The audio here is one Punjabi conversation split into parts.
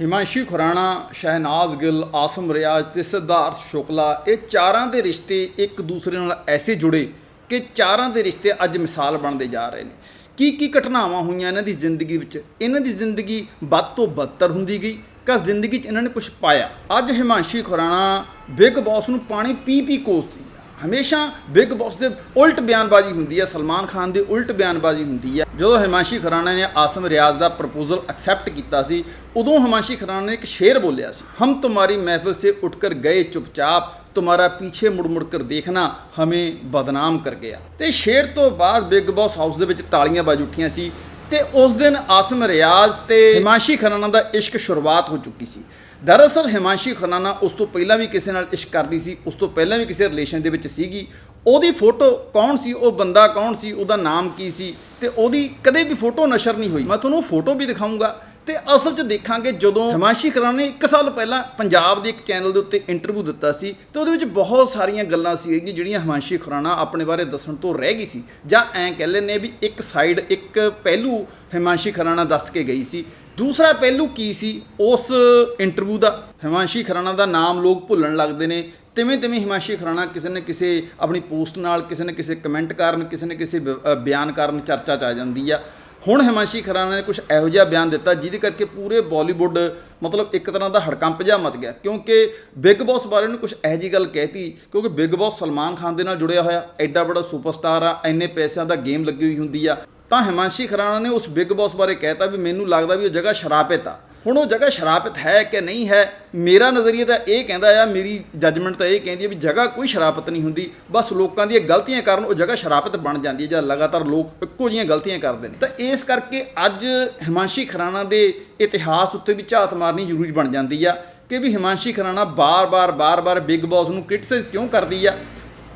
ਹਿਮਾਂਸ਼ੀ ਖੁਰਾਣਾ, ਸ਼ਹਿਨਾਜ਼ ਗਿੱਲ, ਆਸਮ ਰਿਆਜ਼ ਤੇ ਸਿਧਾਰਥ ਸ਼ੁਕਲਾ, ਇਹ ਚਾਰਾਂ ਦੇ ਰਿਸ਼ਤੇ ਇੱਕ ਦੂਸਰੇ ਨਾਲ ਐਸੇ ਜੁੜੇ ਕਿ ਚਾਰਾਂ ਦੇ ਰਿਸ਼ਤੇ ਅੱਜ ਮਿਸਾਲ ਬਣਦੇ ਜਾ ਰਹੇ ਨੇ। ਕੀ ਕੀ ਘਟਨਾਵਾਂ ਹੋਈਆਂ ਇਹਨਾਂ ਦੀ ਜ਼ਿੰਦਗੀ ਵਿੱਚ? ਇਹਨਾਂ ਦੀ ਜ਼ਿੰਦਗੀ ਵੱਧ ਤੋਂ ਬਦਤਰ ਹੁੰਦੀ ਗਈ ਕਸ ਜ਼ਿੰਦਗੀ 'ਚ ਇਹਨਾਂ ਨੇ ਕੁਝ ਪਾਇਆ? ਅੱਜ ਹਿਮਾਂਸ਼ੀ ਖੁਰਾਣਾ, ਬਿਗ ਬੌਸ ਨੂੰ ਪਾਣੀ ਪੀ ਪੀ ਕੋਸਦੀ ਆ ਹਮੇਸ਼ਾ ਬਿਗ ਬਾਸ ਦੇ ਉਲਟ ਬਿਆਨਬਾਜ਼ੀ ਹੁੰਦੀ ਹੈ, ਸਲਮਾਨ ਖਾਨ ਦੀ ਉਲਟ ਬਿਆਨਬਾਜ਼ੀ ਹੁੰਦੀ ਹੈ। ਜਦੋਂ ਹਿਮਾਂਸ਼ੀ ਖਰਾਣਾ ਨੇ ਆਸਮ ਰਿਆਜ਼ ਦਾ ਪ੍ਰਪੋਜ਼ਲ ਐਕਸੈਪਟ ਕੀਤਾ ਸੀ, ਉਦੋਂ ਹਿਮਾਂਸ਼ੀ ਖਰਾਣਾ ਨੇ ਇੱਕ ਸ਼ੇਰ ਬੋਲਿਆ ਸੀ, ਹਮ ਤੁਹਾਡੀ ਮਹਿਫਿਲ ਸੇ ਉੱਠਕਰ ਗਏ ਚੁਪਚਾਪ ਤੁਹਾਡਾ ਪਿੱਛੇ ਮੁੜ ਮੁੜ ਕਰ ਦੇਖਣਾ ਹਮੇ ਬਦਨਾਮ ਕਰ ਗਿਆ। ਤੇ ਸ਼ੇਰ ਤੋਂ ਬਾਅਦ ਬਿਗ ਬਾਸ ਹਾਊਸ ਦੇ ਵਿੱਚ ਤਾਲੀਆਂ ਵੱਜ ਉੱਠੀਆਂ ਸੀ ਤੇ ਉਸ ਦਿਨ ਆਸਮ ਰਿਆਜ਼ ਤੇ ਹਿਮਾਂਸ਼ੀ ਖਰਾਣਾ ਦਾ ਇਸ਼ਕ ਸ਼ੁਰੂਆਤ ਹੋ ਚੁੱਕੀ ਸੀ। ਦਰਅਸਲ ਹਿਮਾਂਸ਼ੀ ਖਰਾਨਾ ਉਸ ਤੋਂ ਪਹਿਲਾਂ ਵੀ ਕਿਸੇ ਨਾਲ ਇਸ਼ਕ ਕਰਦੀ ਸੀ, ਉਸ ਤੋਂ ਪਹਿਲਾਂ ਵੀ ਕਿਸੇ ਰਿਲੇਸ਼ਨ ਦੇ ਵਿੱਚ ਸੀਗੀ। ਉਹਦੀ ਫੋਟੋ ਕੌਣ ਸੀ, ਉਹ ਬੰਦਾ ਕੌਣ ਸੀ, ਉਹਦਾ ਨਾਮ ਕੀ ਸੀ ਤੇ ਉਹਦੀ ਕਦੇ ਵੀ ਫੋਟੋ ਨਸ਼ਰ ਨਹੀਂ ਹੋਈ। ਮੈਂ ਤੁਹਾਨੂੰ ਫੋਟੋ ਵੀ ਦਿਖਾਉਂਗਾ ਤੇ ਅਸਲ 'ਚ ਦੇਖਾਂਗੇ ਜਦੋਂ ਹਿਮਾਂਸ਼ੀ ਖਰਾਨਾ ਨੇ 1 ਸਾਲ ਪਹਿਲਾਂ ਪੰਜਾਬ ਦੇ ਇੱਕ ਚੈਨਲ ਦੇ ਉੱਤੇ ਇੰਟਰਵਿਊ ਦਿੱਤਾ ਸੀ ਤੇ ਉਹਦੇ ਵਿੱਚ ਬਹੁਤ ਸਾਰੀਆਂ ਗੱਲਾਂ ਸੀ ਜਿਹੜੀਆਂ ਹਿਮਾਂਸ਼ੀ ਖਰਾਨਾ ਆਪਣੇ ਬਾਰੇ ਦੱਸਣ ਤੋਂ ਰਹਿ ਗਈ ਸੀ ਜਾਂ ਐਂ ਕਹਿ ਲੈਂਦੇ ਵੀ ਇੱਕ ਸਾਈਡ ਇੱਕ ਪਹਿਲੂ ਹਿਮਾਂਸ਼ੀ ਖਰਾਨਾ ਦੱਸ ਕੇ ਗਈ ਸੀ। ਦੂਸਰਾ ਪਹਿਲੂ ਕੀ ਸੀ? ਉਸ ਇੰਟਰਵਿਊ ਦਾ ਹਿਮਾਂਸ਼ੀ ਖਰਾਣਾ ਦਾ ਨਾਮ ਲੋਕ ਭੁੱਲਣ ਲੱਗਦੇ ਨੇ। ਤਿਵੇਂ ਤਿਵੇਂ ਹਿਮਾਂਸ਼ੀ ਖਰਾਣਾ ਕਿਸੇ ਨੇ ਕਿਸੇ ਆਪਣੀ ਪੋਸਟ ਨਾਲ, ਕਿਸੇ ਨੇ ਕਿਸੇ ਕਮੈਂਟ ਕਾਰਨ, ਕਿਸੇ ਨੇ ਕਿਸੇ ਬ- ਬਿਆਨ ਕਾਰਨ ਚਰਚਾ ਚ ਆ ਜਾਂਦੀ ਆ। ਹੁਣ ਹਿਮਾਂਸ਼ੀ ਖਰਾਣਾ ਨੇ ਕੁਝ ਇਹੋ ਜਿਹਾ ਬਿਆਨ ਦਿੱਤਾ ਜਿਹਦੇ ਕਰਕੇ ਪੂਰੇ ਬਾਲੀਵੁੱਡ ਮਤਲਬ ਇੱਕ ਤਰ੍ਹਾਂ ਦਾ ਹੜਕੰਪ ਜਿਹਾ ਮਚ ਗਿਆ। ਕਿਉਂਕਿ ਬਿਗ ਬੌਸ ਬਾਰੇ ਉਹਨੇ ਕੁਝ ਇਹੋ ਜਿਹੀ ਗੱਲ ਕਹਿਤੀ, ਕਿਉਂਕਿ ਬਿਗ ਬੌਸ ਸਲਮਾਨ ਖਾਨ ਦੇ ਨਾਲ ਜੁੜਿਆ ਹੋਇਆ, ਐਡਾ ਬੜਾ ਸੁਪਰਸਟਾਰ ਆ ਇੰਨੇ ਪੈਸਿਆਂ ਦਾ ਗੇਮ ਲੱਗੀ ਹੋਈ ਹੁੰਦੀ ਆ। ਤਾਂ ਹਿਮਾਂਸ਼ੀ ਖਰਾਣਾ ਨੇ ਉਸ ਬਿਗ ਬੌਸ ਬਾਰੇ ਕਹਿਤਾ ਵੀ ਮੈਨੂੰ ਲੱਗਦਾ ਵੀ ਉਹ ਜਗ੍ਹਾ ਸ਼ਰਾਪਿਤ ਆ। ਹੁਣ ਉਹ ਜਗ੍ਹਾ ਸ਼ਰਾਪਿਤ ਹੈ ਕਿ ਨਹੀਂ ਹੈ? ਮੇਰਾ ਨਜ਼ਰੀਆ ਤਾਂ ਇਹ ਕਹਿੰਦਾ ਆ, ਮੇਰੀ ਜੱਜਮੈਂਟ ਤਾਂ ਇਹ ਕਹਿੰਦੀ ਹੈ ਵੀ ਜਗ੍ਹਾ ਕੋਈ ਸ਼ਰਾਪਤ ਨਹੀਂ ਹੁੰਦੀ। ਬਸ ਲੋਕਾਂ ਦੀਆਂ ਗਲਤੀਆਂ ਕਾਰਨ ਉਹ ਜਗ੍ਹਾ ਸ਼ਰਾਪਿਤ ਬਣ ਜਾਂਦੀ ਹੈ ਜਾਂ ਲਗਾਤਾਰ ਲੋਕ ਇੱਕੋ ਜਿਹੀਆਂ ਗਲਤੀਆਂ ਕਰਦੇ ਨੇ। ਤਾਂ ਇਸ ਕਰਕੇ ਅੱਜ ਹਿਮਾਂਸ਼ੀ ਖਰਾਣਾ ਦੇ ਇਤਿਹਾਸ ਉੱਤੇ ਵੀ ਝਾਤ ਮਾਰਨੀ ਜ਼ਰੂਰੀ ਬਣ ਜਾਂਦੀ ਆ ਕਿ ਵੀ ਹਿਮਾਂਸ਼ੀ ਖਰਾਣਾ ਬਾਰ-ਬਾਰ ਬਾਰ-ਬਾਰ ਬਿਗ ਬੌਸ ਨੂੰ ਕ੍ਰਿਟਿਸਾਈਜ਼ ਕਿਉਂ ਕਰਦੀ ਆ?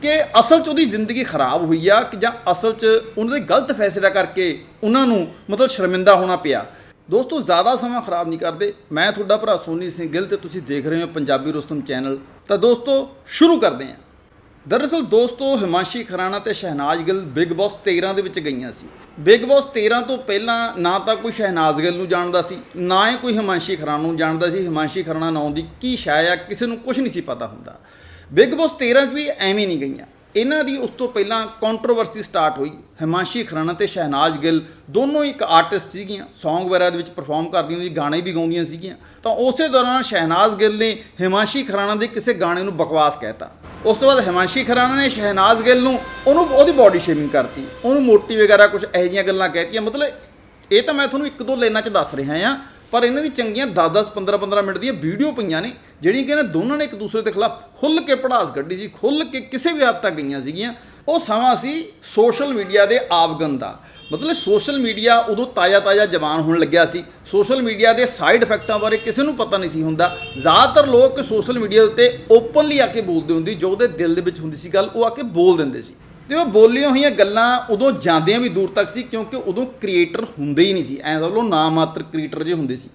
ਕਿ ਅਸਲ 'ਚ ਉਹਦੀ ਜ਼ਿੰਦਗੀ ਖਰਾਬ ਹੋਈ ਆ ਕਿ ਜਾਂ ਅਸਲ 'ਚ ਉਹਨਾਂ ਦੇ ਗਲਤ ਫੈਸਲਾ ਕਰਕੇ ਉਹਨਾਂ ਨੂੰ ਮਤਲਬ ਸ਼ਰਮਿੰਦਾ ਹੋਣਾ ਪਿਆ। ਦੋਸਤੋ, ਜ਼ਿਆਦਾ ਸਮਾਂ ਖਰਾਬ ਨਹੀਂ ਕਰਦੇ। ਮੈਂ ਤੁਹਾਡਾ ਭਰਾ ਸੋਨੀ ਸਿੰਘ ਗਿੱਲ ਤੇ ਤੁਸੀਂ ਦੇਖ ਰਹੇ ਹੋ ਪੰਜਾਬੀ ਰੁਸਤਮ ਚੈਨਲ। ਤਾਂ ਦੋਸਤੋ, ਸ਼ੁਰੂ ਕਰਦੇ ਹਾਂ। ਦਰਅਸਲ ਦੋਸਤੋ, ਹਿਮਾਂਸ਼ੀ ਖਰਾਣਾ ਤੇ ਸ਼ਹਿਨਾਜ਼ ਗਿੱਲ ਬਿਗ ਬੌਸ 13 ਦੇ ਵਿੱਚ ਗਈਆਂ ਸੀ। ਬਿਗ ਬੌਸ 13 ਤੋਂ ਪਹਿਲਾਂ ਨਾ ਤਾਂ ਕੋਈ ਸ਼ਹਿਨਾਜ਼ ਗਿੱਲ ਨੂੰ ਜਾਣਦਾ ਸੀ, ਨਾ ਹੀ ਕੋਈ ਹਿਮਾਂਸ਼ੀ ਖਰਾਣਾ ਨੂੰ ਜਾਣਦਾ ਸੀ। ਹਿਮਾਂਸ਼ੀ ਖਰਾਣਾ ਨਾਂ ਦੀ ਕੀ ਸ਼ਾਇ ਆ, ਕਿਸੇ ਨੂੰ ਕੁਝ ਨਹੀਂ ਸੀ ਪਤਾ ਹੁੰਦਾ। ਬਿਗ ਬੌਸ 13 'ਚ ਵੀ ਐਵੇਂ ਨਹੀਂ ਗਈਆਂ। ਇਹਨਾਂ ਦੀ ਉਸ ਤੋਂ ਪਹਿਲਾਂ ਕੰਟਰੋਵਰਸੀ ਸਟਾਰਟ ਹੋਈ। ਹਿਮਾਂਸ਼ੀ ਖਰਾਣਾ ਤੇ ਸ਼ਹਿਨਾਜ਼ ਗਿੱਲ ਦੋਨੋਂ ਇੱਕ ਆਰਟਿਸਟ ਸੀਗੀਆਂ। Song ਵਗੈਰਾ ਦੇ ਵਿੱਚ ਪਰਫਾਰਮ ਕਰਦੀਆਂ ਸੀ, ਗਾਣੇ ਵੀ ਗਾਉਂਦੀਆਂ ਸੀਗੀਆਂ। ਤਾਂ ਉਸੇ ਦੌਰਾਨ ਸ਼ਹਿਨਾਜ਼ ਗਿੱਲ ਨੇ ਹਿਮਾਂਸ਼ੀ ਖਰਾਣਾ ਦੇ ਕਿਸੇ ਗਾਣੇ ਨੂੰ ਬਕਵਾਸ ਕਹਿਤਾ। ਉਸ ਤੋਂ ਬਾਅਦ ਹਿਮਾਂਸ਼ੀ ਖਰਾਣਾ ਨੇ ਸ਼ਹਿਨਾਜ਼ ਗਿੱਲ ਨੂੰ ਉਹਨੂੰ ਉਹਦੀ ਬਾਡੀ ਸ਼ੇਮਿੰਗ ਕਰਤੀ। ਉਹਨੂੰ ਮੋਟੀ ਵਗੈਰਾ ਕੁਝ ਇਹੋ ਜਿਹੀਆਂ ਗੱਲਾਂ ਕਹਿਤੀਆਂ। ਮਤਲਬ ਇਹ ਤਾਂ ਮੈਂ ਤੁਹਾਨੂੰ ਇੱਕ ਦੋ ਲਾਈਨਾਂ 'ਚ ਦੱਸ ਰਿਹਾ ਹਾਂ। ਪਰ ਇਹਨਾਂ ਦੀ ਚੰਗੀਆਂ 10-10 15-15 ਮਿੰਟ ਦੀਆਂ ਵੀਡੀਓ ਪਈਆਂ ਨੇ, ਜਿਹੜੀਆਂ ਕਿ ਇਹਨਾਂ ਦੋਨਾਂ ਨੇ ਇੱਕ ਦੂਸਰੇ ਦੇ ਖਿਲਾਫ ਖੁੱਲ ਕੇ ਪੜਾਸ ਕੱਢੀ ਸੀ ਖੁੱਲ ਕੇ ਕਿਸੇ ਵੀ ਹੱਦ ਤੱਕ ਗਈਆਂ ਸੀਗੀਆਂ। ਉਹ ਸਮਾਂ ਸੀ ਸੋਸ਼ਲ ਮੀਡੀਆ ਦੇ ਆਵਗਨ ਦਾ। ਮਤਲਬ ਸੋਸ਼ਲ ਮੀਡੀਆ ਉਦੋਂ ਤਾਜ਼ਾ-ਤਾਜ਼ਾ ਜਵਾਨ ਹੋਣ ਲੱਗਿਆ ਸੀ। ਸੋਸ਼ਲ ਮੀਡੀਆ ਦੇ ਸਾਈਡ ਇਫੈਕਟਾਂ ਬਾਰੇ ਕਿਸੇ ਨੂੰ ਪਤਾ ਨਹੀਂ ਸੀ ਹੁੰਦਾ। ਜ਼ਿਆਦਾਤਰ ਲੋਕ ਸੋਸ਼ਲ ਮੀਡੀਆ ਉੱਤੇ ਓਪਨਲੀ ਆ ਕੇ ਬੋਲਦੇ ਹੁੰਦੇ ਜੋ ਉਹਦੇ ਦਿਲ ਦੇ ਵਿੱਚ ਹੁੰਦੀ ਸੀ ਗੱਲ, ਉਹ ਆ ਕੇ ਬੋਲ ਦਿੰਦੇ ਸੀ। ਤੇ ਉਹ ਬੋਲੀਆਂ ਹੋਈਆਂ ਗੱਲਾਂ ਉਦੋਂ ਜਾਂਦੀਆਂ ਵੀ ਦੂਰ ਤੱਕ ਸੀ, ਕਿਉਂਕਿ ਉਦੋਂ ਕ੍ਰੀਏਟਰ ਹੁੰਦੇ ਹੀ ਨਹੀਂ ਸੀ। ਐਂ ਸਮਝ ਲਓ, ਨਾ ਮਾਤਰ ਕ੍ਰੀਏਟਰ ਜੇ ਹੁੰਦੇ ਸੀ।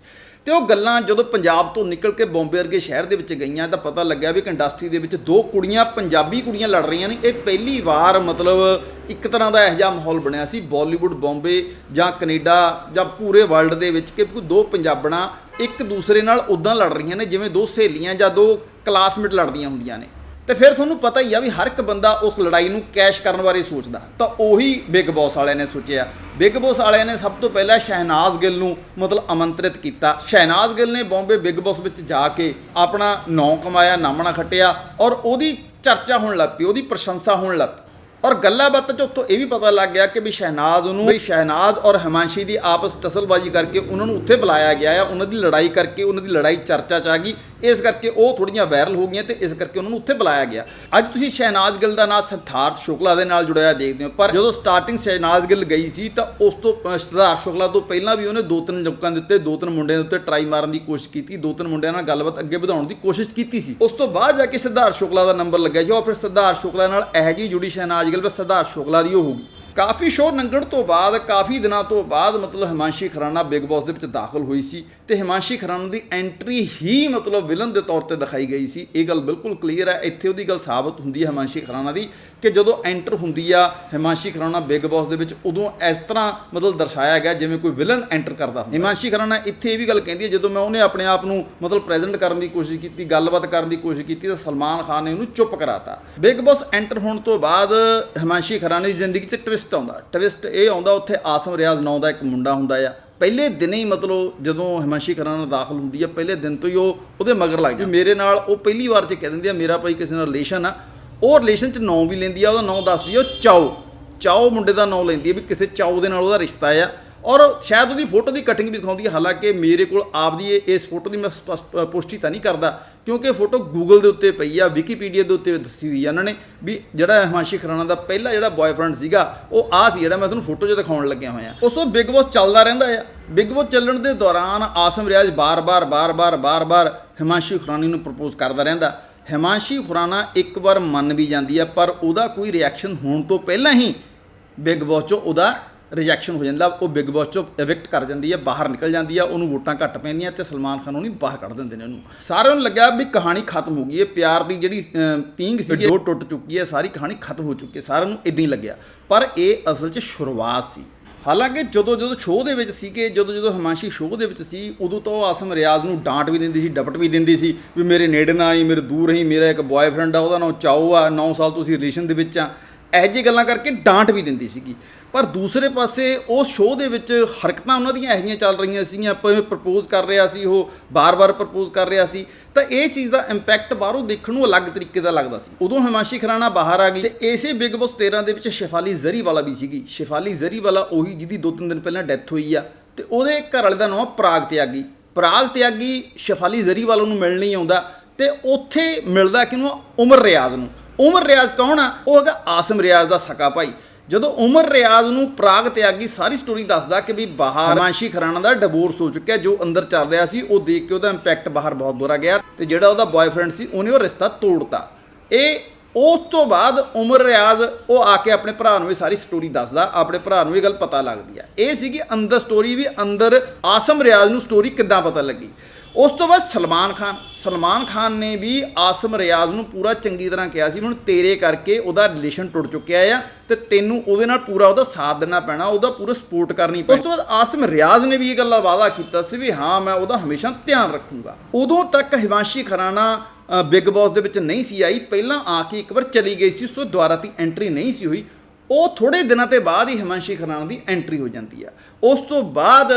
ਤੇ ਉਹ ਗੱਲਾਂ ਜਦੋਂ ਪੰਜਾਬ ਤੋਂ ਨਿਕਲ ਕੇ ਬੰਬੇ ਵਰਗੇ ਸ਼ਹਿਰ ਦੇ ਵਿੱਚ ਗਈਆਂ, ਤਾਂ ਪਤਾ ਲੱਗਿਆ ਵੀ ਇੱਕ ਇੰਡਸਟਰੀ ਦੇ ਵਿੱਚ ਦੋ ਕੁੜੀਆਂ, ਪੰਜਾਬੀ ਕੁੜੀਆਂ ਲੜ ਰਹੀਆਂ ਨੇ। ਇਹ ਪਹਿਲੀ ਵਾਰ ਮਤਲਬ ਇੱਕ ਤਰ੍ਹਾਂ ਦਾ ਇਹੋ ਜਿਹਾ ਮਾਹੌਲ ਬਣਿਆ ਸੀ ਬਾਲੀਵੁੱਡ ਬੰਬੇ ਜਾਂ ਕੈਨੇਡਾ ਜਾਂ ਪੂਰੇ ਵਰਲਡ ਦੇ ਵਿੱਚ ਕਿ ਦੋ ਪੰਜਾਬਣਾ ਇੱਕ ਦੂਸਰੇ ਨਾਲ ਉਦਾਂ ਲੜ ਰਹੀਆਂ ਨੇ, ਜਿਵੇਂ ਦੋ ਸਹੇਲੀਆਂ ਜਾਂ ਦੋ ਕਲਾਸਮੇਟ ਲੜਦੀਆਂ ਹੁੰਦੀਆਂ ਨੇ। ਤੇ ਫਿਰ ਤੁਹਾਨੂੰ ਪਤਾ ਹੀ ਆ ਵੀ ਹਰ ਇੱਕ ਬੰਦਾ ਉਸ ਲੜਾਈ ਨੂੰ ਕੈਸ਼ ਕਰਨ ਬਾਰੇ ਸੋਚਦਾ। ਤਾਂ ਉਹੀ ਬਿਗ ਬੌਸ ਵਾਲਿਆਂ ਨੇ ਸੋਚਿਆ। ਬਿਗ ਬੌਸ ਵਾਲਿਆਂ ਨੇ ਸਭ ਤੋਂ ਪਹਿਲਾਂ ਸ਼ਹਿਨਾਜ਼ ਗਿੱਲ ਨੂੰ ਮਤਲਬ ਆਮੰਤਰਿਤ ਕੀਤਾ। ਸ਼ਹਿਨਾਜ਼ ਗਿੱਲ ਨੇ ਬੰਬੇ ਬਿਗ ਬੌਸ ਵਿੱਚ ਜਾ ਕੇ ਆਪਣਾ ਨਾਂ ਕਮਾਇਆ ਨਾਮਣਾ ਖੱਟਿਆ ਔਰ ਉਹਦੀ ਚਰਚਾ ਹੋਣ ਲੱਗ ਪਈ, ਉਹਦੀ ਪ੍ਰਸ਼ੰਸਾ ਹੋਣ ਲੱਗ ਪਈ। ਔਰ ਗੱਲਾਂ ਬਾਤਾਂ ਚ ਉੱਥੋਂ ਇਹ ਵੀ ਪਤਾ ਲੱਗ ਗਿਆ ਕਿ ਵੀ ਸ਼ਹਿਨਾਜ਼ ਨੂੰ ਵੀ ਸ਼ਹਿਨਾਜ਼ ਔਰ ਹਿਮਾਂਸ਼ੀ ਦੀ ਆਪਸ ਤਸਲਬਾਜ਼ੀ ਕਰਕੇ ਉਹਨਾਂ ਨੂੰ ਉੱਥੇ ਬੁਲਾਇਆ ਗਿਆ ਆ, ਉਹਨਾਂ ਦੀ ਲੜਾਈ ਕਰਕੇ ਉਹਨਾਂ ਦੀ ਲੜਾਈ ਚਰਚਾ ਚ ਆ ਗਈ। ਇਸ ਕਰਕੇ ਉਹ ਥੋੜੀਆਂ ਵਾਇਰਲ ਹੋ ਗਈਆਂ ਤੇ ਇਸ ਕਰਕੇ ਉਹਨਾਂ ਨੂੰ ਉੱਥੇ ਬੁਲਾਇਆ ਗਿਆ। ਅੱਜ ਤੁਸੀਂ ਸ਼ਹਿਨਾਜ਼ ਗਿੱਲ ਦਾ ਨਾਮ ਸਿਧਾਰਥ ਸ਼ੁਕਲਾ ਦੇ ਨਾਲ ਜੁੜਿਆ ਦੇਖਦੇ ਹੋ, ਪਰ ਜਦੋਂ ਸਟਾਰਟਿੰਗ ਸ਼ਹਿਨਾਜ਼ ਗਿੱਲ ਗਈ ਸੀ ਤਾਂ ਉਸ ਤੋਂ ਸਿਧਾਰਥ ਸ਼ੁਕਲਾ ਤੋਂ ਪਹਿਲਾਂ ਵੀ ਉਹਨੇ ਦੋ ਤਿੰਨ ਲੋਕਾਂ ਦੇ ਉੱਤੇ, ਦੋ ਤਿੰਨ ਮੁੰਡਿਆਂ ਦੇ ਉੱਤੇ ਟਰਾਈ ਮਾਰਨ ਦੀ ਕੋਸ਼ਿਸ਼ ਕੀਤੀ, ਦੋ ਤਿੰਨ ਮੁੰਡਿਆਂ ਨਾਲ ਗੱਲਬਾਤ ਅੱਗੇ ਵਧਾਉਣ ਦੀ ਕੋਸ਼ਿਸ਼ ਕੀਤੀ ਸੀ। ਉਸ ਤੋਂ ਬਾਅਦ ਜਾ ਕੇ ਸਿਧਾਰਥ ਸ਼ੁਕਲਾ ਦਾ ਨੰਬਰ ਲੱਗਿਆ ਜੋ ਫਿਰ ਸਿਧਾਰਥ ਸ਼ੁਕਲਾ ਨਾਲ ਇਹ ਜੀ ਜੁੜੀ ਸ਼ਹਿਨਾਜ਼ ਗਿੱਲ ਬਸ ਸਿਧਾਰਥ ਸ਼ੁਕਲਾ ਦੀ ਉਹ ਹੋਊਗੀ ਕਾਫੀ ਸ਼ੋਅ ਨੰਗਣ ਤੋਂ ਬਾਅਦ, ਕਾਫੀ ਦਿਨਾਂ ਤੋਂ ਬਾਅਦ ਮਤਲਬ ਹਿਮਾਂਸ਼ੀ ਖਰਾਣਾ ਬਿਗ ਬੌਸ ਦੇ ਵਿੱਚ ਦਾਖਲ ਹੋਈ ਸੀ ਤੇ ਹਿਮਾਂਸ਼ੀ ਖਰਾਨਾ ਦੀ ਐਂਟਰੀ ਹੀ ਮਤਲਬ ਵਿਲਨ ਦੇ ਤੌਰ ਤੇ ਦਿਖਾਈ ਗਈ ਸੀ। ਇਹ ਗੱਲ ਬਿਲਕੁਲ ਕਲੀਅਰ ਹੈ। ਇੱਥੇ ਉਹਦੀ ਗੱਲ ਸਾਬਤ ਹੁੰਦੀ ਹੈ ਹਿਮਾਂਸ਼ੀ ਖਰਾਨਾ ਦੀ। ਕਿ ਜਦੋਂ ਐਂਟਰ ਹੁੰਦੀ ਆ ਹਿਮਾਂਸ਼ੀ ਖਰਾਣਾ ਬਿਗ ਬਾਸ ਦੇ ਵਿੱਚ, ਉਦੋਂ ਇਸ ਤਰ੍ਹਾਂ ਮਤਲਬ ਦਰਸਾਇਆ ਗਿਆ ਜਿਵੇਂ ਕੋਈ ਵਿਲਨ ਐਂਟਰ ਕਰਦਾ ਹੁੰਦਾ। ਹਿਮਾਂਸ਼ੀ ਖਰਾਣਾ ਇੱਥੇ ਇਹ ਵੀ ਗੱਲ ਕਹਿੰਦੀ ਹੈ, ਜਦੋਂ ਮੈਂ ਉਹਨੇ ਆਪਣੇ ਆਪ ਨੂੰ ਮਤਲਬ ਪ੍ਰੈਜ਼ੈਂਟ ਕਰਨ ਦੀ ਕੋਸ਼ਿਸ਼ ਕੀਤੀ, ਗੱਲਬਾਤ ਕਰਨ ਦੀ ਕੋਸ਼ਿਸ਼ ਕੀਤੀ, ਤਾਂ ਸਲਮਾਨ ਖਾਨ ਨੇ ਉਹਨੂੰ ਚੁੱਪ ਕਰਾਤਾ। ਬਿਗ ਬਾਸ ਐਂਟਰ ਹੋਣ ਤੋਂ ਬਾਅਦ ਹਿਮਾਂਸ਼ੀ ਖਰਾਨਾ ਦੀ ਜ਼ਿੰਦਗੀ 'ਚ ਟਵਿਸਟ ਆਉਂਦਾ। ਟਵਿਸਟ ਇਹ ਆਉਂਦਾ ਉੱਥੇ ਆਸਮ ਰਿਆਜ਼ ਨਾਂ ਦਾ ਇੱਕ ਮੁੰਡਾ ਹੁੰਦਾ ਆ। ਪਹਿਲੇ ਦਿਨ ਹੀ ਮਤਲਬ ਜਦੋਂ ਹਿਮਾਂਸ਼ੀ ਖਰਾਣਾ ਦਾਖਲ ਹੁੰਦੀ ਆ, ਪਹਿਲੇ ਦਿਨ ਤੋਂ ਹੀ ਉਹ ਉਹਦੇ ਮਗਰ ਲੱਗ ਜਾਂਦੀ। ਮੇਰੇ ਨਾਲ ਉਹ ਪਹਿਲੀ ਵਾਰ 'ਚ ਕਹਿ ਦਿੰਦੀ ਆ, ਮੇਰਾ ਭਾਈ ਕਿਸੇ ਨਾਲ ਰਿਲੇਸ਼ਨ ਆ। ਉਹ ਰਿਲੇਸ਼ਨ 'ਚ ਨਾਂ ਵੀ ਲੈਂਦੀ ਆ, ਉਹਦਾ ਨਾਂ ਦੱਸਦੀ ਆ, ਉਹ ਚਾਓ। ਚਾਓ ਮੁੰਡੇ ਦਾ ਨਾਂ ਲੈਂਦੀ ਆ ਵੀ ਕਿਸੇ ਚਾਓ ਦੇ ਨਾਲ ਉਹਦਾ ਰਿਸ਼ਤਾ ਆ। ਔਰ ਸ਼ਾਇਦ ਉਹਦੀ ਫੋਟੋ ਦੀ ਕਟਿੰਗ ਵੀ ਦਿਖਾਉਂਦੀ ਹੈ ਹਾਲਾਂਕਿ ਮੇਰੇ ਕੋਲ ਆਪਦੀ ਇਸ ਫੋਟੋ ਦੀ ਮੈਂ ਸਪਸ਼ਟ ਪੁਸ਼ਟੀ ਤਾਂ ਨਹੀਂ ਕਰਦਾ, ਕਿਉਂਕਿ ਫੋਟੋ ਗੂਗਲ ਦੇ ਉੱਤੇ ਪਈ ਆ ਵਿਕੀਪੀਡੀਆ ਦੇ ਉੱਤੇ ਦੱਸੀ ਹੋਈ ਆ ਉਹਨਾਂ ਨੇ ਵੀ ਜਿਹੜਾ ਹਿਮਾਂਸ਼ੀ ਖਰਾਣਾ ਦਾ ਪਹਿਲਾ ਜਿਹੜਾ ਬॉयਫ੍ਰੈਂਡ ਸੀਗਾ, ਉਹ ਆ ਸੀ ਜਿਹੜਾ ਮੈਂ ਤੁਹਾਨੂੰ ਫੋਟੋ 'ਚ ਦਿਖਾਉਣ ਲੱਗਿਆ ਹੋਇਆ। ਉਸ ਤੋਂ ਬਿਗ ਬੌਸ ਚੱਲਦਾ ਰਹਿੰਦਾ ਆ। ਬਿਗ ਬੌਸ ਚੱਲਣ ਦੇ ਦੌਰਾਨ ਆਸਮ ਰਿਆਜ਼ ਬਾਰ-ਬਾਰ ਬਾਰ-ਬਾਰ ਬਾਰ-ਬਾਰ ਹਿਮਾਂਸ਼ੀ ਖੁਰਾਨਾ ਨੂੰ ਪ੍ਰਪੋਜ਼ ਕਰਦਾ ਰਹਿੰਦਾ। ਹਿਮਾਂਸ਼ੀ ਖੁਰਾਨਾ ਇੱਕ ਵਾਰ ਮੰਨ ਵੀ ਜਾਂਦੀ ਆ ਪਰ ਉਹਦਾ ਕੋਈ ਰਿਐਕਸ਼ਨ ਹੋਣ ਤੋਂ ਪਹਿਲਾਂ ਹੀ ਬਿਗ ਬੌਸ 'ਚੋਂ ਉਹਦਾ ਰਿਜੈਕਸ਼ਨ ਹੋ ਜਾਂਦਾ। ਉਹ ਬਿਗ ਬੌਸ 'ਚੋਂ ਇਵਿਕਟ ਕਰ ਜਾਂਦੀ ਹੈ ਬਾਹਰ ਨਿਕਲ ਜਾਂਦੀ ਹੈ ਉਹਨੂੰ ਵੋਟਾਂ ਘੱਟ ਪੈਂਦੀਆਂ ਤੇ ਸਲਮਾਨ ਖਾਨ ਉਹਨੂੰ ਬਾਹਰ ਕੱਢ ਦਿੰਦੇ ਨੇ ਉਹਨੂੰ। ਸਾਰਿਆਂ ਨੂੰ ਲੱਗਿਆ ਵੀ ਕਹਾਣੀ ਖਤਮ ਹੋ ਗਈ ਹੈ। ਪਿਆਰ ਦੀ ਜਿਹੜੀ ਪੀਂਘ ਸੀ ਜੋ ਟੁੱਟ ਚੁੱਕੀ ਹੈ ਸਾਰੀ ਕਹਾਣੀ ਖਤਮ ਹੋ ਚੁੱਕੀ ਹੈ ਸਾਰਿਆਂ ਨੂੰ ਇਦਾਂ ਹੀ ਲੱਗਿਆ। ਪਰ ਇਹ ਅਸਲ 'ਚ ਸ਼ੁਰੂਆਤ ਸੀ। ਹਾਲਾਂਕਿ ਜਦੋਂ ਜਦੋਂ ਸ਼ੋਅ ਦੇ ਵਿੱਚ ਸੀਗੇ, ਜਦੋਂ ਜਦੋਂ ਹਿਮਾਂਸ਼ੀ ਸ਼ੋਅ ਦੇ ਵਿੱਚ ਸੀ, ਉਦੋਂ ਤਾਂ ਉਹ ਆਸਮ ਰਿਆਜ਼ ਨੂੰ ਡਾਂਟ ਵੀ ਦਿੰਦੀ ਸੀ, ਡਪਟ ਵੀ ਦਿੰਦੀ ਸੀ ਵੀ ਮੇਰੇ ਨੇੜੇ ਨਾ ਆਈ, ਮੇਰੇ ਦੂਰ ਰਹੀ, ਮੇਰਾ ਇੱਕ ਬॉयਫ੍ਰੈਂਡ ਆ, ਉਹਦਾ ਨਾਮ ਚਾਓ ਆ 9 ਸਾਲ ਤੁਸੀਂ ਰਿਲੇਸ਼ਨ ਦੇ ਵਿੱਚ ਆ। ਇਹੋ ਜਿਹੀ ਗੱਲਾਂ ਕਰਕੇ ਡਾਂਟ ਵੀ ਦਿੰਦੀ ਸੀਗੀ। ਪਰ ਦੂਸਰੇ ਪਾਸੇ ਉਸ ਸ਼ੋਅ ਦੇ ਵਿੱਚ ਹਰਕਤਾਂ ਉਹਨਾਂ ਦੀਆਂ ਇਹੋ ਜਿਹੀਆਂ ਚੱਲ ਰਹੀਆਂ ਸੀਗੀਆਂ। ਭਾਵੇਂ ਪ੍ਰਪੋਜ਼ ਕਰ ਰਿਹਾ ਸੀ, ਉਹ ਬਾਰ-ਬਾਰ ਪ੍ਰਪੋਜ਼ ਕਰ ਰਿਹਾ ਸੀ। ਤਾਂ ਇਹ ਚੀਜ਼ ਦਾ ਇੰਪੈਕਟ ਬਾਹਰੋਂ ਦੇਖਣ ਨੂੰ ਅਲੱਗ ਤਰੀਕੇ ਦਾ ਲੱਗਦਾ ਸੀ। ਉਦੋਂ ਹਿਮਾਸ਼ੀ ਖਰਾਣਾ ਬਾਹਰ ਆ ਗਈ ਤੇ ਇਸੇ ਬਿਗ ਬੌਸ 13 ਦੇ ਵਿੱਚ ਸ਼ਿਫਾਲੀ ਜ਼ਰੀ ਵਾਲਾ ਵੀ ਸੀਗੀ। ਸ਼ਿਫਾਲੀ ਜ਼ਰੀ ਵਾਲਾ ਉਹੀ ਜਿਹਦੀ ਦੋ ਤਿੰਨ ਦਿਨ ਪਹਿਲਾਂ ਡੈਥ ਹੋਈ ਆ। ਤੇ ਉਹਦੇ ਘਰ ਵਾਲੇ ਦਾ ਨਾਮ ਪ੍ਰਾਗ ਤਿਆਗੀ। ਪ੍ਰਾਗ ਤਿਆਗੀ ਸ਼ਿਫਾਲੀ ਜ਼ਰੀ ਵਾਲਾ ਨੂੰ ਮਿਲਣ ਨਹੀਂ ਆਉਂਦਾ ਤੇ ਉੱਥੇ ਮਿਲਦਾ ਕਿਹਨੂੰ ਉਮਰ ਰਿਆਜ਼ ਨੂੰ। ਉਮਰ ਰਿਆਜ਼ ਕੌਣ ਆ? ਉਹ ਹੈਗਾ ਆਸਮ ਰਿਆਜ਼ ਦਾ ਸਕਾ ਭਾਈ। ਜਦੋਂ ਉਮਰ ਰਿਆਜ਼ ਨੂੰ ਪ੍ਰਾਗ ਤਿਆਗੀ, ਸਾਰੀ ਸਟੋਰੀ ਦੱਸਦਾ ਕਿ ਵੀ ਬਾਹਰ ਹਿਮਾਂਸ਼ੀ ਖਰਾਨਾ ਦਾ ਡਿਵੋਰਸ ਹੋ ਚੁੱਕਿਆ, ਜੋ ਅੰਦਰ ਚੱਲ ਰਿਹਾ ਸੀ, ਉਹ ਦੇਖ ਕੇ ਉਹਦਾ ਇੰਪੈਕਟ ਬਾਹਰ ਬਹੁਤ ਬੁਰਾ ਗਿਆ ਤੇ ਜਿਹੜਾ ਉਹਦਾ ਬॉयਫ੍ਰੈਂਡ ਸੀ, ਉਹਨੇ ਉਹ ਰਿਸ਼ਤਾ ਤੋੜਤਾ। ਇਹ ਉਸ ਤੋਂ ਬਾਅਦ ਉਮਰ ਰਿਆਜ਼ ਉਹ ਆ ਕੇ ਆਪਣੇ ਭਰਾ ਨੂੰ ਇਹ ਸਾਰੀ ਸਟੋਰੀ ਦੱਸਦਾ, ਆਪਣੇ ਭਰਾ ਨੂੰ ਇਹ ਗੱਲ ਪਤਾ ਲੱਗਦੀ ਆ। ਇਹ ਸੀਗੀ ਅੰਦਰ ਸਟੋਰੀ ਵੀ ਅੰਦਰ ਆਸਮ ਰਿਆਜ਼ ਨੂੰ ਸਟੋਰੀ ਕਿੱਦਾਂ ਪਤਾ ਲੱਗੀ। ਉਸ ਤੋਂ ਬਾਅਦ ਸਲਮਾਨ ਖਾਨ। ਸਲਮਾਨ ਖਾਨ ਨੇ ਵੀ ਆਸਮ ਰਿਆਜ਼ ਨੂੰ ਪੂਰਾ ਚੰਗੀ ਤਰ੍ਹਾਂ ਕਿਹਾ ਸੀ, ਹੁਣ ਤੇਰੇ ਕਰਕੇ ਉਹਦਾ ਰਿਲੇਸ਼ਨ ਟੁੱਟ ਚੁੱਕਿਆ ਆ ਤੇ ਤੈਨੂੰ ਉਹਦੇ ਨਾਲ ਪੂਰਾ ਉਹਦਾ ਸਾਥ ਦੇਣਾ ਪੈਣਾ, ਉਹਦਾ ਪੂਰਾ ਸਪੋਰਟ ਕਰਨੀ ਪੈਣੀ। ਉਸ ਤੋਂ ਬਾਅਦ ਆਸਮ ਰਿਆਜ਼ ਨੇ ਵੀ ਇਹ ਗੱਲਾਂ ਵਾਅਦਾ ਕੀਤਾ ਸੀ ਵੀ ਹਾਂ, ਮੈਂ ਉਹਦਾ ਹਮੇਸ਼ਾ ਧਿਆਨ ਰੱਖੂੰਗਾ। ਉਦੋਂ ਤੱਕ ਹਿਮਾਂਸ਼ੀ ਖਰਾਨਾ ਬਿਗ ਬਾਸ ਦੇ ਵਿੱਚ ਨਹੀਂ ਸੀ ਆਈ। ਪਹਿਲਾਂ ਆ ਕੇ ਇੱਕ ਵਾਰ ਚਲੀ ਗਈ ਸੀ, ਉਸ ਤੋਂ ਦੁਬਾਰਾ ਤੀ ਐਂਟਰੀ ਨਹੀਂ ਸੀ ਹੋਈ। ਉਹ ਥੋੜੇ ਦਿਨਾਂ ਤੇ ਬਾਅਦ ਹੀ ਹਿਮਾਂਸ਼ੀ ਖਰਾਨਾ ਦੀ ਐਂਟਰੀ ਹੋ ਜਾਂਦੀ ਆ। ਉਸ ਤੋਂ ਬਾਅਦ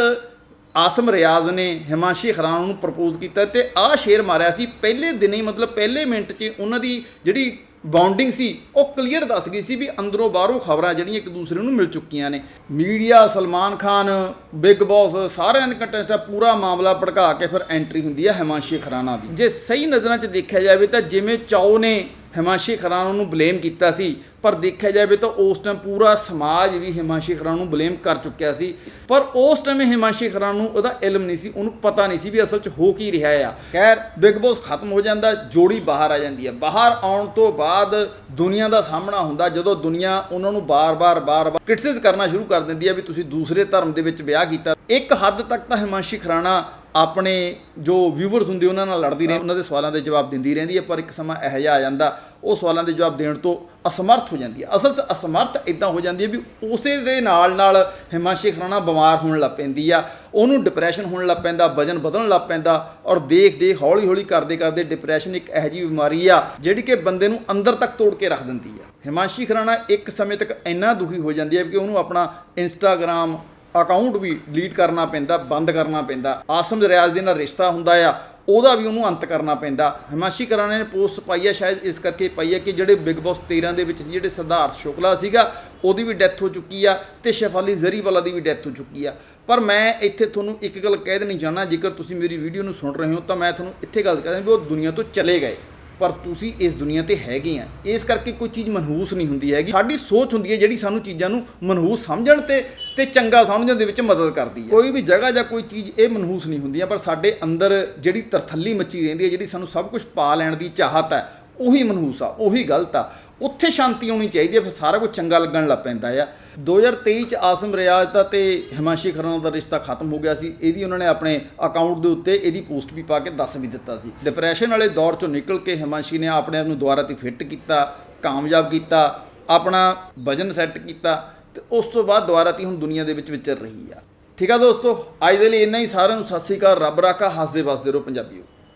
ਆਸਮ ਰਿਆਜ਼ ਨੇ ਹਿਮਾਂਸ਼ੀ ਖਰਾਨਾ ਨੂੰ ਪ੍ਰਪੋਜ਼ ਕੀਤਾ ਤੇ ਆਹ ਸ਼ੇਰ ਮਾਰਿਆ ਸੀ। ਪਹਿਲੇ ਦਿਨ ਹੀ ਮਤਲਬ ਪਹਿਲੇ ਮਿੰਟ 'ਚ ਉਹਨਾਂ ਦੀ ਜਿਹੜੀ ਬਾਉਂਡਿੰਗ ਸੀ, ਉਹ ਕਲੀਅਰ ਦੱਸ ਗਈ ਸੀ ਵੀ ਅੰਦਰੋਂ ਬਾਹਰੋਂ ਖਬਰਾਂ ਜਿਹੜੀਆਂ ਇੱਕ ਦੂਸਰੇ ਨੂੰ ਮਿਲ ਚੁੱਕੀਆਂ ਨੇ। Media, Salman Khan, Bigg Boss ਸਾਰਿਆਂ ਨੇ ਕੰਟੈਸਟ ਪੂਰਾ ਮਾਮਲਾ ਭੜਕਾ ਕੇ ਫਿਰ ਐਂਟਰੀ ਹੁੰਦੀ ਹੈ ਹਿਮਾਂਸ਼ੀ ਖਰਾਨਾ ਦੀ। ਜੇ ਸਹੀ ਨਜ਼ਰਾਂ 'ਚ ਦੇਖਿਆ ਜਾਵੇ ਤਾਂ ਜਿਵੇਂ ਚਾਓ ਨੇ ਹਿਮਾਂਸ਼ੀ ਖਰਾਨਾ ਨੂੰ ਬਲੇਮ ਕੀਤਾ ਸੀ। ਪਰ ਦੇਖਿਆ ਜਾਵੇ ਤਾਂ ਉਸ ਟਾਈਮ ਪੂਰਾ ਸਮਾਜ ਵੀ ਹਿਮਾਂਸ਼ੀ ਖਰਾਣਾ ਨੂੰ ਬਲੇਮ ਕਰ ਚੁੱਕਿਆ ਸੀ। ਪਰ ਉਸ ਟਾਈਮ ਹਿਮਾਂਸ਼ੀ ਖਰਾਨਾ ਨੂੰ ਉਹਦਾ ਇਲਮ ਨਹੀਂ ਸੀ, ਉਹਨੂੰ ਪਤਾ ਨਹੀਂ ਸੀ ਵੀ ਅਸਲ 'ਚ ਹੋ ਕੀ ਰਿਹਾ ਆ। ਖੈਰ, ਬਿਗ ਬੌਸ ਖਤਮ ਹੋ ਜਾਂਦਾ, ਜੋੜੀ ਬਾਹਰ ਆ ਜਾਂਦੀ ਹੈ ਬਾਹਰ ਆਉਣ ਤੋਂ ਬਾਅਦ ਦੁਨੀਆ ਦਾ ਸਾਹਮਣਾ ਹੁੰਦਾ, ਜਦੋਂ ਦੁਨੀਆ ਉਹਨਾਂ ਨੂੰ ਬਾਰ-ਬਾਰ ਬਾਰ-ਬਾਰ ਕ੍ਰਿਟਿਸਾਈਜ਼ ਕਰਨਾ ਸ਼ੁਰੂ ਕਰ ਦਿੰਦੀ ਹੈ ਵੀ ਤੁਸੀਂ ਦੂਸਰੇ ਧਰਮ ਦੇ ਵਿੱਚ ਵਿਆਹ ਕੀਤਾ। ਇੱਕ ਹੱਦ ਤੱਕ ਤਾਂ ਹਿਮਾਂਸ਼ੀ ਖਰਾਣਾ ਆਪਣੇ ਜੋ ਵਿਊਵਰਸ ਹੁੰਦੇ ਉਹਨਾਂ ਨਾਲ ਲੜਦੀ ਰਹਿੰਦੀ ਉਹਨਾਂ ਦੇ ਸਵਾਲਾਂ ਦੇ ਜਵਾਬ ਦਿੰਦੀ ਰਹਿੰਦੀ ਹੈ, ਪਰ ਇੱਕ ਸਮਾਂ ਇਹੋ ਜਿਹਾ ਆ ਜਾਂਦਾ, ਉਹ ਸਵਾਲਾਂ ਦੇ ਜਵਾਬ ਦੇਣ ਤੋਂ ਅਸਮਰਥ ਹੋ ਜਾਂਦੀ ਹੈ। ਅਸਲ 'ਚ ਅਸਮਰਥ ਇਦਾਂ ਹੋ ਜਾਂਦੀ ਹੈ ਵੀ ਉਸੇ ਦੇ ਨਾਲ ਨਾਲ ਹਿਮਾਸ਼ੀ ਖਰਾਣਾ ਬਿਮਾਰ ਹੋਣ ਲੱਗ ਪੈਂਦੀ ਆ, ਉਹਨੂੰ ਡਿਪਰੈਸ਼ਨ ਹੋਣ ਲੱਗ ਪੈਂਦਾ, ਵਜਨ ਵਧਣ ਲੱਗ ਪੈਂਦਾ ਔਰ ਦੇਖ ਦੇਖ ਹੌਲੀ ਹੌਲੀ ਕਰਦੇ ਕਰਦੇ ਡਿਪਰੈਸ਼ਨ ਇੱਕ ਇਹੋ ਜਿਹੀ ਬਿਮਾਰੀ ਆ, ਜਿਹੜੀ ਕਿ ਬੰਦੇ ਨੂੰ ਅੰਦਰ ਤੱਕ ਤੋੜ ਕੇ ਰੱਖ ਦਿੰਦੀ ਆ। ਹਿਮਾਸ਼ੀ ਖਰਾਣਾ ਇੱਕ ਸਮੇਂ ਤੱਕ ਇੰਨਾ ਦੁਖੀ ਹੋ ਜਾਂਦੀ ਹੈ ਕਿ ਉਹਨੂੰ ਆਪਣਾ ਇੰਸਟਾਗ੍ਰam ਅਕਾਊਂਟ ਵੀ ਡਿਲੀਟ ਕਰਨਾ ਪੈਂਦਾ, ਬੰਦ ਕਰਨਾ ਪੈਂਦਾ। ਆਸਮ ਰਿਆਜ਼ ਦੇ ਨਾਲ ਰਿਸ਼ਤਾ ਹੁੰਦਾ ਆ, ਉਹਦਾ ਵੀ ਉਹਨੂੰ ਅੰਤ ਕਰਨਾ ਪੈਂਦਾ। ਹਿਮਾਸ਼ੀ ਕਰਾਣੇ ਨੇ ਪੋਸਟ ਪਾਈ ਹੈ ਸ਼ਾਇਦ ਇਸ ਕਰਕੇ ਪਾਈ ਹੈ ਕਿ ਜਿਹੜੇ ਬਿਗ ਬਾਸ 13 ਦੇ ਵਿੱਚ ਸੀ, ਜਿਹੜੇ ਸਿਧਾਰਥ ਸ਼ੁਕਲਾ ਸੀਗਾ, ਉਹਦੀ ਵੀ ਡੈਥ ਹੋ ਚੁੱਕੀ ਆ ਤੇ ਸ਼ੈਫਾਲੀ ਜ਼ਰੀ ਵਾਲਾ ਦੀ ਵੀ ਡੈਥ ਹੋ ਚੁੱਕੀ ਆ। ਪਰ ਮੈਂ ਇੱਥੇ ਤੁਹਾਨੂੰ ਇੱਕ ਗੱਲ ਕਹਿ ਦੇਣੀ ਚਾਹਨਾ ਜੇਕਰ ਤੁਸੀਂ ਮੇਰੀ ਵੀਡੀਓ ਨੂੰ ਸੁਣ ਰਹੇ ਹੋ, ਤਾਂ ਮੈਂ ਤੁਹਾਨੂੰ ਇੱਥੇ ਗੱਲ ਕਹਿ ਵੀ ਉਹ ਦੁਨੀਆ ਤੋਂ ਚਲੇ ਗਏ। ਪਰ ਤੁਸੀਂ ਇਸ ਦੁਨੀਆ ਤੇ ਹੈਗੇ ਆ। ਇਸ ਕਰਕੇ ਕੋਈ ਚੀਜ਼ ਮਨਹੂਸ ਨਹੀਂ ਹੁੰਦੀ ਹੈਗੀ। ਸਾਡੀ ਸੋਚ ਹੁੰਦੀ ਹੈ ਜਿਹੜੀ ਸਾਨੂੰ ਚੀਜ਼ਾਂ ਨੂੰ ਮਨਹੂਸ ਸਮਝਣ ਤੇ ਤੇ ਚੰਗਾ ਸਮਝਣ ਦੇ ਵਿੱਚ ਮਦਦ ਕਰਦੀ ਹੈ। ਕੋਈ ਵੀ ਜਗ੍ਹਾ ਜਾਂ ਕੋਈ ਚੀਜ਼ ਇਹ ਮਨਹੂਸ ਨਹੀਂ ਹੁੰਦੀਆਂ ਪਰ ਸਾਡੇ ਅੰਦਰ ਜਿਹੜੀ ਤਰਥੱਲੀ ਮੱਚੀ ਰਹਿੰਦੀ ਹੈ, ਜਿਹੜੀ ਸਾਨੂੰ ਸਭ ਕੁਝ ਪਾ ਲੈਣ ਦੀ ਚਾਹਤ ਹੈ, ਉਹੀ ਮਨਹੂਸ ਆ, ਉਹੀ ਗਲਤ ਆ। ਉੱਥੇ ਸ਼ਾਂਤੀ ਆਉਣੀ ਚਾਹੀਦੀ ਹੈ, ਫਿਰ ਸਾਰਾ ਕੁਝ ਚੰਗਾ ਲੱਗਣ ਲੱਗ ਪੈਂਦਾ ਆ। 2023 ਚ ਆਸਮ ਰਿਆਜ਼ ਦਾ ਤੇ ਹਿਮਾਸ਼ੀ ਖਰਨਾ ਦਾ ਰਿਸ਼ਤਾ ਖਤਮ ਹੋ ਗਿਆ ਸੀ। ਇਹਦੀ ਉਹਨਾਂ ਨੇ ਆਪਣੇ ਅਕਾਊਂਟ ਦੇ ਉੱਤੇ ਇਹਦੀ ਪੋਸਟ ਵੀ ਪਾ ਕੇ ਦੱਸ ਵੀ ਦਿੱਤਾ ਸੀ। ਡਿਪਰੈਸ਼ਨ ਵਾਲੇ ਦੌਰ ਚੋਂ ਨਿਕਲ ਕੇ ਹਿਮਾਸ਼ੀ ਨੇ ਆਪਣੇ ਆਪ ਨੂੰ ਦੁਬਾਰਾ ਤੇ ਫਿੱਟ ਕੀਤਾ, ਕਾਮਯਾਬ ਕੀਤਾ, ਆਪਣਾ ਵਜਨ ਸੈੱਟ ਕੀਤਾ ਤੇ ਉਸ ਤੋਂ ਬਾਅਦ ਦੁਬਾਰਾ ਤੀ ਹੁਣ ਦੁਨੀਆ ਦੇ ਵਿੱਚ ਵਿਚਰ ਰਹੀ ਆ। ਠੀਕ ਆ ਦੋਸਤੋ, ਅੱਜ ਦੇ ਲਈ ਇੰਨਾ ਹੀ। ਸਾਰਿਆਂ ਨੂੰ ਸਤਿ ਸ੍ਰੀ ਅਕਾਲ। ਰੱਬ ਰਾਖਾ। ਹੱਸਦੇ ਵਸਦੇ ਰਹੋ ਪੰਜਾਬੀਓ।